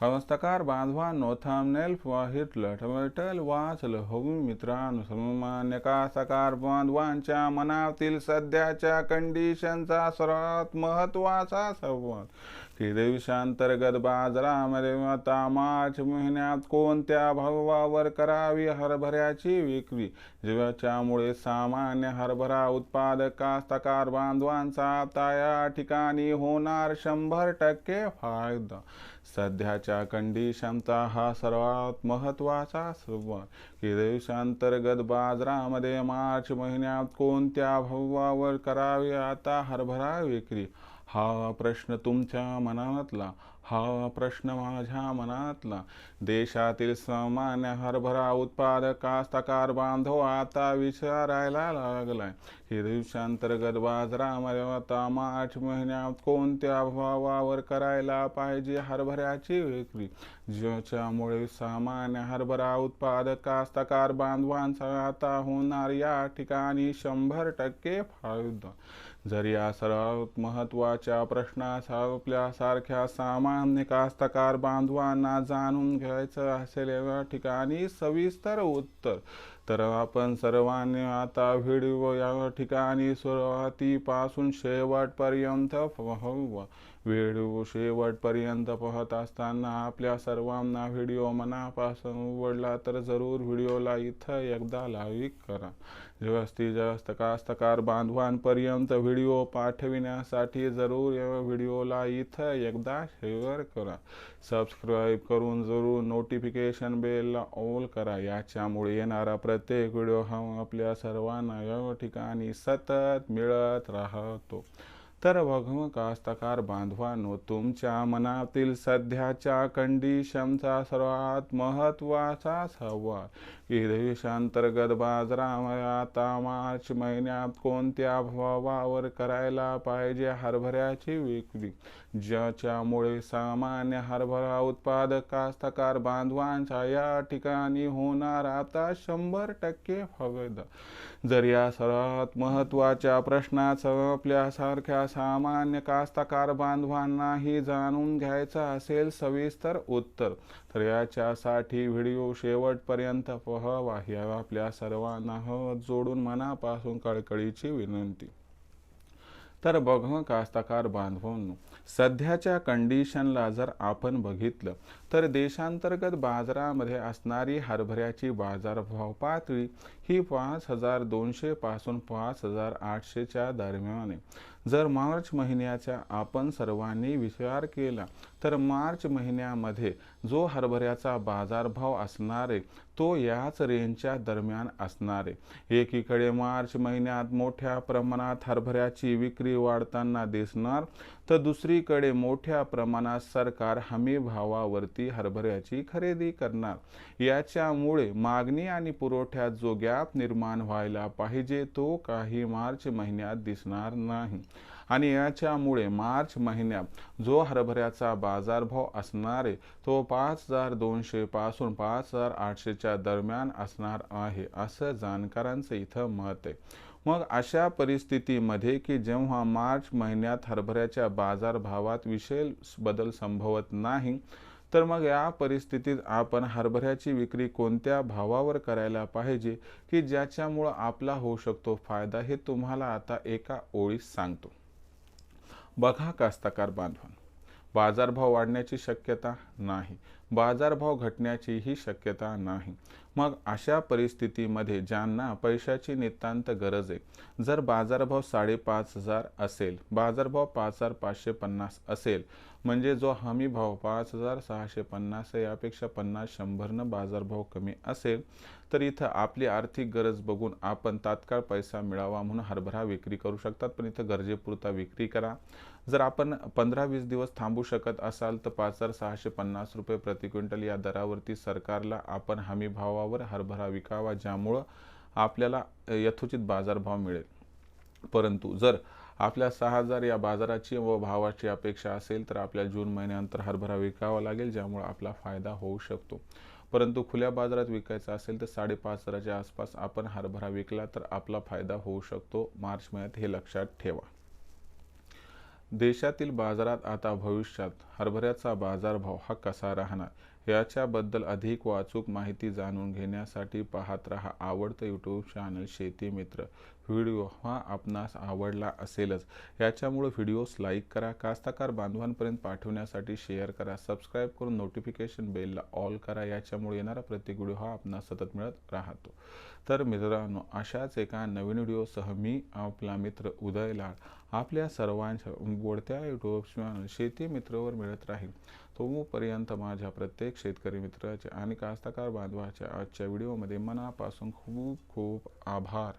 कास्तकार बांधवांनो व हिटलं टमेटल वाचलं हो मित्रांनो सर्वमान्य कास्तकार बांधवांच्या मनातील सध्याच्या कंडिशनचा सर्वात महत्त्वाचा संवाद. की देशांतर्गत बाजारामध्ये आता मार्च महिन्यात कोणत्या भावावर करावी हरभऱ्याची विक्री? ज्याच्यामुळे सामान्य हरभरा उत्पादक कास्तकार बांधवांचा आता या ठिकाणी होणार शंभर टक्के फायदा. सध्याच्या कंडिशनचा हा सर्वात महत्त्वाचा संवाद की देशांतर्गत बाजारामध्ये मार्च महिन्यात कोणत्या भावावर करावी आता हरभरा विक्री? हा प्रश्न तुमच्या मनातला. हा प्रश्न माझ्या मनातला. देशातील सामान्य हरभरा उत्पादक कास्तकार बांधव आता विचारायला लागलाय. ही दिवसांतर्गत बाजारामध्ये आता मार्च महिन्यात कोणत्या भावावर करायला पाहिजे हरभऱ्याची विक्री? ज्याच्यामुळे सामान्य हरभरा उत्पादक कास्तकार बांधवांचा आता होणार या ठिकाणी शंभर टक्के फायदा. जर या सर्वात महत्त्वाच्या प्रश्नास आपल्यासारख्या सामान्य कास्तकार बांधवांना जाणून घ्यायचं असेल या ठिकाणी सविस्तर उत्तर. तर आपण सर्वांनी आता व्हिडिओ या ठिकाणी सुरुवातीपासून शेवटपर्यंत व्हिडिओ शेवटपर्यंत पाहत असताना आपल्या सर्वांना व्हिडिओ मनापासून आवडला तर जरूर व्हिडिओला इथं एकदा लाईक करा. जास्तीत जास्त कास्तकार बांधवांपर्यंत व्हिडिओ पाठविण्यासाठी जरूर या व्हिडिओला इथं एकदा शेअर करा. सबस्क्राईब करून जरूर नोटिफिकेशन बेलला ऑल करा. याच्यामुळे येणारा प्रत्येक व्हिडिओ हा आपल्या सर्वांना या ठिकाणी सतत मिळत राहतो. तर बघ कास्तकार बांधवानो तुमच्या मनातील सध्याच्या कंडिशनचा सर्वात महत्त्वाचा सवाल. की देशांतर्गत बाजारामध्ये आता मार्च महिन्यात कोणत्या भावावर करायला पाहिजे हरभऱ्याची विक्री? ज्याच्यामुळे सामान्य हरभरा उत्पादक कास्तकार बांधवांच्या या ठिकाणी होणार आता शंभर टक्के फायदा जर या सर्वात महत्त्वाच्या प्रश्नाचं आपल्यासारख्या सामान्य कास्तकार बांधवांनाही जाणून घ्यायचं असेल सविस्तर उत्तर तर याच्यासाठी व्हिडिओ शेवटपर्यंत पहावा. या आपल्या सर्वांना जोडून मनापासून कळकळीची विनंती. तर बघ कास्तकार बांधवांनो सध्याच्या कंडिशनला जर आपण बघितलं तर देशांतर्गत बाजारामध्ये असणारी हरभऱ्याची बाजारभाव पातळी ही पाच हजार दोनशे पासून पाच हजार आठशेच्या दरम्यान आहे. जर मार्च महिन्याचा आपण सर्वांनी विचार केला तर मार्च महिन्यामध्ये जो हरभऱ्याचा बाजारभाव असणार आहे तो याच रेंजच्या दरम्यान असणार आहे. एकीकडे मार्च महिन्यात मोठ्या प्रमाणात हरभऱ्याची विक्री वाढताना दिसणार तर दुसरीकडे मोठ्या प्रमाणात सरकार हमी भावावरती हरभऱ्याची खरेदी करणार. याच्यामुळे मागणी आणि पुरवठ्यात जो गॅप निर्माण व्हायला पाहिजे तो काही मार्च महिन्यात दिसणार नाही. आणि याच्यामुळे मार्च महिन्यात जो हरभऱ्याचा बाजारभाव असणार आहे तो पाच हजार दोनशे पासून पाच हजार आठशेच्या दरम्यान असणार आहे असं जाणकारांचं इथं मत आहे. मग अशा परिस्थितीमध्ये की जेव्हा मार्च महिन्यात हरभऱ्याच्या बाजारभावात विशेष बदल संभवत नाही तर मग या परिस्थितीत आपण हरभऱ्याची विक्री कोणत्या भावावर करायला पाहिजे की ज्याच्यामुळं आपला होऊ शकतो फायदा हे तुम्हाला आता एका ओळीत सांगतो. बघा कास्तकार बांधवान बाजारभाव वाढण्याची शक्यता नाही बाजारभाव घटण्याचीही शक्यता नाही. मग अशा परिस्थितीमध्ये ज्यांना पैशाची नितांत गरज आहे जर बाजारभाव साडेपाच हजार असेल बाजारभाव पाच हजार पाचशे पन्नास असेल म्हणजे जो हमी भाव पाच हजार सहाशे पन्नास आहे यापेक्षा पन्नास शंभरनं बाजारभाव कमी असेल तर इथं आपली आर्थिक गरज बघून आपण तात्काळ पैसा मिळावा म्हणून हरभरा विक्री करू शकतात. पण इथं गरजेपुरता विक्री करा. जर आपण पंधरा वीस दिवस थांबू शकत असाल तर पाच हजार सहाशे पन्नास रुपये प्रति क्विंटल या दरावरती सरकारला आपण हमी भावावर हरभरा विकावा ज्यामुळं आपल्याला यथोचित बाजारभाव मिळेल. परंतु जर आपल्या सहा हजार या बाजाराची व भावाची अपेक्षा असेल तर आपल्या जून महिन्यानंतर हरभरा विकावा लागेल ज्यामुळे आपला फायदा होऊ शकतो. परंतु खुल्या बाजारात विकायचा असेल तर साडेपाच हजाराच्या आसपास आपण हरभरा विकला तर आपला फायदा होऊ शकतो. मार्च महिन्यात हे लक्षात ठेवा. देशातील बाजारात आता भविष्यात हरभऱ्याचा बाजारभाव हा कसा राहणार? याच्याबद्दल अधिक वाचूक माहिती जाणून घेण्यासाठी पाहत रहा आवडतं यूट्यूब चॅनल शेती मित्र. व्हिडिओ हा आपणास आवडला असेलच. याच्यामुळे व्हिडिओस लाईक करा कास्तकार बांधवांपर्यंत पाठवण्यासाठी शेअर करा सबस्क्राईब करून नोटिफिकेशन बेलला ऑल करा याच्यामुळे येणारा प्रत्येक व्हिडिओ हा आपणास सतत मिळत राहतो. तर मित्रांनो अशाच एका नवीन व्हिडिओसह मी आपला मित्र उदय लाड आपल्या सर्वांच्या गोडत्या यूट्यूब चॅनल शेती मित्रवर मिळत राहील तोपर्यंत माझ्या प्रत्येक शेतकरी मित्राचे आणि कास्तकार बांधवाच्या आजच्या व्हिडिओमध्ये मनापासून खूप खूप आभार.